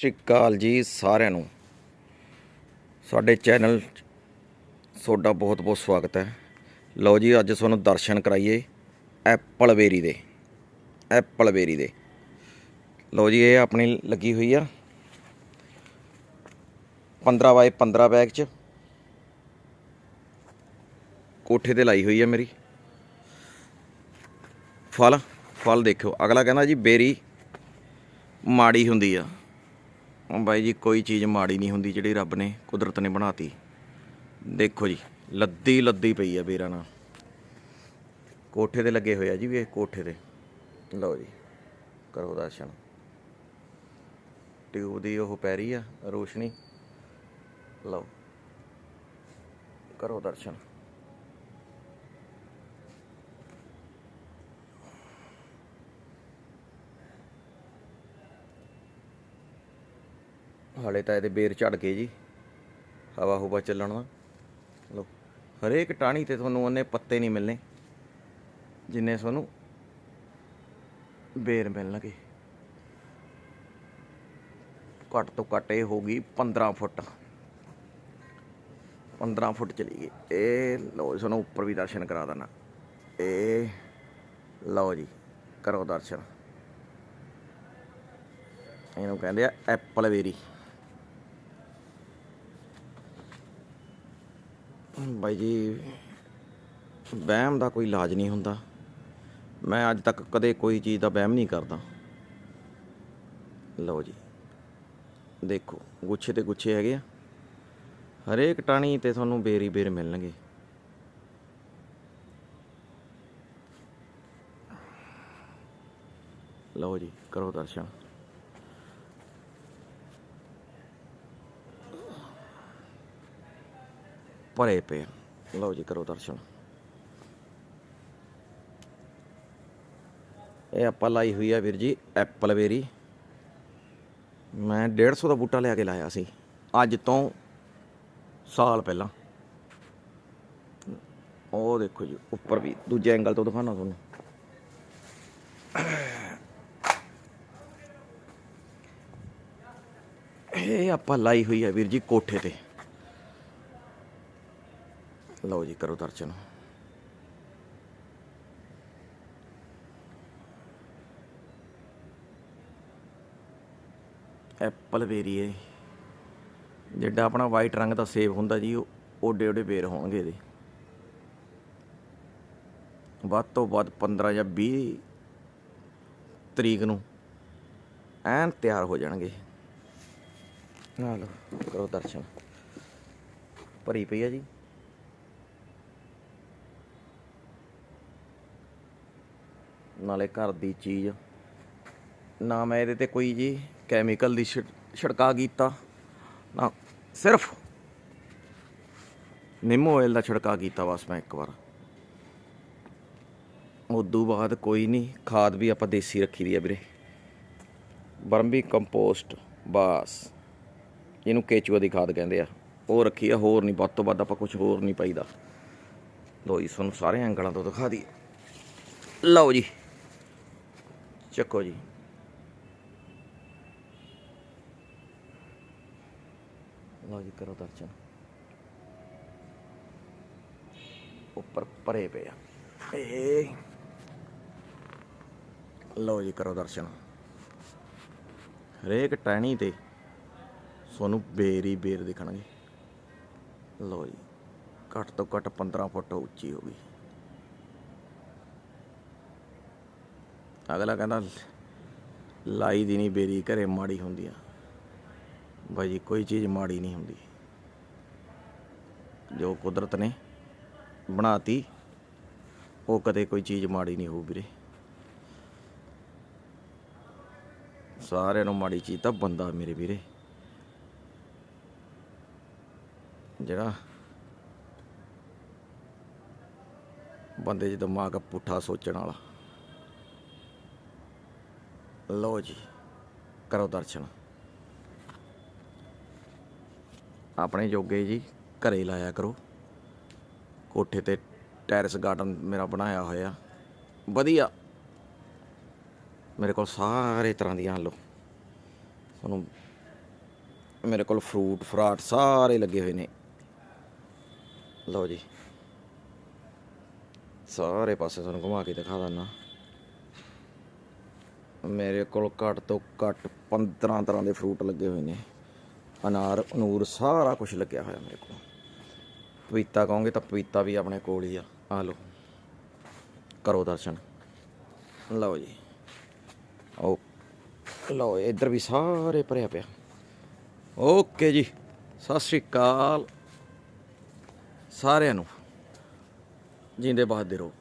ਸਤਿ ਸ਼੍ਰੀ ਅਕਾਲ ਜੀ ਸਾਰਿਆਂ ਨੂੰ। ਸਾਡੇ ਚੈਨਲ 'ਚ ਤੁਹਾਡਾ ਬਹੁਤ ਬਹੁਤ ਸਵਾਗਤ ਹੈ। ਲਓ ਜੀ, ਅੱਜ ਤੁਹਾਨੂੰ ਦਰਸ਼ਨ ਕਰਾਈਏ ਐਪਲ ਬੇਰੀ ਦੇ, ਐਪਲ ਬੇਰੀ ਦੇ। ਲਓ ਜੀ, ਇਹ ਆਪਣੀ ਲੱਗੀ ਹੋਈ ਆ। 15 ਬਾਏ 15 ਬੈਗ 'ਚ ਕੋਠੇ ਤੇ ਲਾਈ ਹੋਈ ਆ ਮੇਰੀ। ਫਲ ਫਲ ਦੇਖਿਓ। ਅਗਲਾ ਕਹਿੰਦਾ ਜੀ, ਬੇਰੀ ਮਾੜੀ ਹੁੰਦੀ ਆ। ਉਹ ਬਾਈ ਜੀ ਕੋਈ ਚੀਜ਼ ਮਾੜੀ ਨਹੀਂ ਹੁੰਦੀ ਜਿਹੜੀ ਰੱਬ ਨੇ ਕੁਦਰਤ ਨੇ ਬਣਾਤੀ। ਦੇਖੋ ਜੀ, ਲੱਦੀ ਲੱਦੀ ਪਈ ਆ ਵੀਰਾਂ ਨਾਲ। ਕੋਠੇ ਤੇ ਲੱਗੇ ਹੋਏ ਆ ਜੀ ਵੀ ਇਹ ਕੋਠੇ ਤੇ। ਲਓ ਜੀ, ਕਰੋ ਦਰਸ਼ਨ। ਟਿਊਬ ਦੀ ਉਹ ਪੈ ਰਹੀ ਆ, ਰੋਸ਼ਨੀ। ਲਓ, ਕਰੋ ਦਰਸ਼ਨ। ਹਾਲੇ ਤਾਂ ਇਹਦੇ ਬੇਰ ਝੜ ਗਏ ਜੀ। ਹਵਾ ਹੁਵਾ ਚੱਲਣ ਦਾ। ਲੋ ਹਰੇਕ ਟਾਣੀ ਤੇ ਤੁਹਾਨੂੰ ਉਹਨੇ ਪੱਤੇ ਨਹੀਂ ਮਿਲਨੇ ਜਿੰਨੇ ਤੁਹਾਨੂੰ ਬੇਰ ਮਿਲਣਗੇ। ਘੱਟ ਤੋਂ ਘੱਟ ਇਹ ਹੋ ਗਈ 15 ਫੁੱਟ। 15 ਫੁੱਟ ਚਲੀ ਗਈ। ਇਹ ਲਓ ਜੀ, ਤੁਹਾਨੂੰ ਉੱਪਰ ਵੀ ਦਰਸ਼ਨ ਕਰਾ ਦੇਣਾ ਇਹ ਲਓ ਜੀ ਕਰੋ ਦਰਸ਼ਨ। ਇਹਨੂੰ ਕਹਿੰਦੇ ਆ ਐਪਲ ਵੇਰੀ। ਬਾਈ ਜੀ, ਵਹਿਮ ਦਾ ਕੋਈ ਇਲਾਜ ਨਹੀਂ ਹੁੰਦਾ। ਮੈਂ ਅੱਜ ਤੱਕ ਕਦੇ ਕੋਈ ਚੀਜ਼ ਦਾ ਵਹਿਮ ਨਹੀਂ ਕਰਦਾ। ਲਓ ਜੀ, ਦੇਖੋ, ਗੁੱਛੇ ਤੇ ਗੁੱਛੇ ਹੈਗੇ ਆ। ਹਰੇਕ ਟਾਣੀ ਤੇ ਤੁਹਾਨੂੰ ਬੇਰੀ ਬੇਰ ਮਿਲਣਗੇ। ਲਓ ਜੀ, ਕਰੋ ਦਰਸ਼ਨ। ਭਰੇ ਪਏ ਲਓ ਜੀ ਕਰੋ ਦਰਸ਼ਨ ਇਹ ਆਪਾਂ ਲਾਈ ਹੋਈ ਆ ਵੀਰ ਜੀ, ਐਪਲ ਬੇਰੀ। ਮੈਂ 150 ਦਾ ਬੂਟਾ ਲਿਆ ਕੇ ਲਾਇਆ ਸੀ, ਅੱਜ ਤੋਂ ਸਾਲ ਪਹਿਲਾਂ। ਉਹ ਦੇਖੋ ਜੀ, ਉੱਪਰ ਵੀ, ਦੂਜੇ ਐਂਗਲ ਤੋਂ ਦਿਖਾਣਾ ਤੁਹਾਨੂੰ। ਇਹ ਆਪਾਂ ਲਾਈ ਹੋਈ ਆ ਵੀਰ ਜੀ ਕੋਠੇ ਤੇ। ਲਓ ਜੀ ਕਰੋ ਦਰਸ਼ਨ। ਐਪਲ ਬੇਰੀ ਹੈ ਜਿਹੜਾ ਆਪਣਾ ਵਾਈਟ ਰੰਗ ਦਾ ਸੇਬ ਹੁੰਦਾ ਜੀ ਉਹ ਓਡੇ ਓਡੇ ਬੇਰ ਹੋਣਗੇ ਇਹਦੇ। ਵੱਧ ਤੋਂ ਵੱਧ 15 ਜਾਂ 20 ਤਰੀਕ ਨੂੰ ਐਨ ਤਿਆਰ ਹੋ ਜਾਣਗੇ। ਨਾ ਲਓ। ਕਰੋ ਦਰਸ਼ਨ। ਭਰੀ ਪਈ ਆ ਜੀ। ਨਾਲੇ ਘਰ ਦੀ ਚੀਜ਼। ਨਾ ਮੈਂ ਇਹਦੇ ਤੇ ਕੋਈ ਜੀ ਕੈਮੀਕਲ ਦੀ ਛਿੜ- ਛਿੜਕਾ ਕੀਤਾ, ਨਾ ਸਿਰਫ ਨਿੰਮ ਆਇਲ ਦਾ ਛਿੜਕਾ ਕੀਤਾ ਬਸ ਮੈਂ ਇੱਕ ਵਾਰ। ਉਦੋਂ ਬਾਅਦ ਕੋਈ ਨਹੀਂ, ਖਾਦ ਵੀ ਆਪਾਂ ਦੇਸੀ ਰੱਖੀ ਦੀ ਆ ਵੀਰੇ। ਬਰਮੀ ਕੰਪੋਸਟ ਬਸ। ਇਹਨੂੰ ਕੇਚੂਆ ਦੀ ਖਾਦ ਕਹਿੰਦੇ ਆ। ਉਹ ਰੱਖੀ ਆ, ਹੋਰ ਨਹੀਂ, ਵੱਧ ਤੋਂ ਵੱਧ ਆਪਾਂ ਕੁਝ ਹੋਰ ਨਹੀਂ ਪਾਈਦਾ। ਲੋ ਜੀ, ਤੁਹਾਨੂੰ ਸਾਰੇ ਐਂਗਲਾਂ ਤੋਂ ਦਿਖਾ ਦਈਏ। ਲਓ ਜੀ। ਚੱਕੋ ਜੀ। ਲਓ ਜੀ, ਕਰੋ ਦਰਸ਼ਨ। ਉੱਪਰ ਭਰੇ ਪਏ ਆ। ਏ ਲਓ ਜੀ, ਕਰੋ ਦਰਸ਼ਨ। ਹਰੇਕ ਟਹਿਣੀ ਤੇ ਤੁਹਾਨੂੰ ਬੇਰ ਹੀ ਬੇਰ ਦਿਖਣਗੇ। ਲਓ ਜੀ, ਘੱਟ ਤੋਂ ਘੱਟ 15 ਫੁੱਟ ਉੱਚੀ ਹੋ ਅਗਲਾ ਕਹਿੰਦਾ, ਲਾਈ ਦੀ ਨਹੀਂ ਬੇਰੀ, ਘਰੇ ਮਾੜੀ ਹੁੰਦੀ ਆ। ਬਾਈ ਜੀ, ਕੋਈ ਚੀਜ਼ ਮਾੜੀ ਨਹੀਂ ਹੁੰਦੀ। ਜੋ ਕੁਦਰਤ ਨੇ ਬਣਾਤੀ, ਉਹ ਕਦੇ ਕੋਈ ਚੀਜ਼ ਮਾੜੀ ਨਹੀਂ ਹੋਊ ਵੀਰੇ। ਸਾਰਿਆਂ ਨੂੰ ਮਾੜੀ ਚੀਜ਼ ਤਾਂ ਬੰਦਾ ਮੇਰੇ ਵੀਰੇ। ਜਿਹੜਾ ਬੰਦੇ 'ਚ ਦਿਮਾਗ ਪੁੱਠਾ ਸੋਚਣ ਵਾਲਾ। ਲਓ ਜੀ, ਕਰੋ ਦਰਸ਼ਨ। ਆਪਣੇ ਜੋਗੇ ਜੀ, ਘਰੇ ਲਾਇਆ ਕਰੋ। ਕੋਠੇ ਤੇ ਟੈਰਸ ਗਾਰਡਨ ਮੇਰਾ ਬਣਾਇਆ ਹੋਇਆ। ਵਧੀਆ। ਮੇਰੇ ਕੋਲ ਸਾਰੇ ਤਰ੍ਹਾਂ ਦੀਆਂ ਲੋ ਤੁਹਾਨੂੰ ਮੇਰੇ ਕੋਲ ਫਰੂਟ, ਫਰਾਟ ਸਾਰੇ ਲੱਗੇ ਹੋਏ ਨੇ। ਲਓ ਜੀ। ਸਾਰੇ ਪਾਸੇ ਤੁਹਾਨੂੰ ਘੁਮਾ ਕੇ ਦਿਖਾ ਦਿੰਦਾ। ਮੇਰੇ ਕੋਲ ਘੱਟ ਤੋਂ ਘੱਟ 15 ਤਰ੍ਹਾਂ ਦੇ ਫਰੂਟ ਲੱਗੇ ਹੋਏ ਨੇ। ਅਨਾਰ, ਅਨੂਰ, ਸਾਰਾ ਕੁਝ ਲੱਗਿਆ ਹੋਇਆ ਮੇਰੇ ਕੋਲ। ਪਪੀਤਾ ਕਹੋਗੇ ਤਾਂ ਪਪੀਤਾ ਵੀ ਆਪਣੇ ਕੋਲ ਹੀ ਆ। ਆ ਲਓ, ਕਰੋ ਦਰਸ਼ਨ। ਲਓ ਜੀ। ਓ, ਲਓ, ਇੱਧਰ ਵੀ ਸਾਰੇ ਭਰਿਆ ਪਿਆ। ਓਕੇ ਜੀ, ਸਤਿ ਸ਼੍ਰੀ ਅਕਾਲ। ਸਾਰਿਆਂ ਨੂੰ, ਜਿੰਦੇ ਦੇ ਰਹੋ।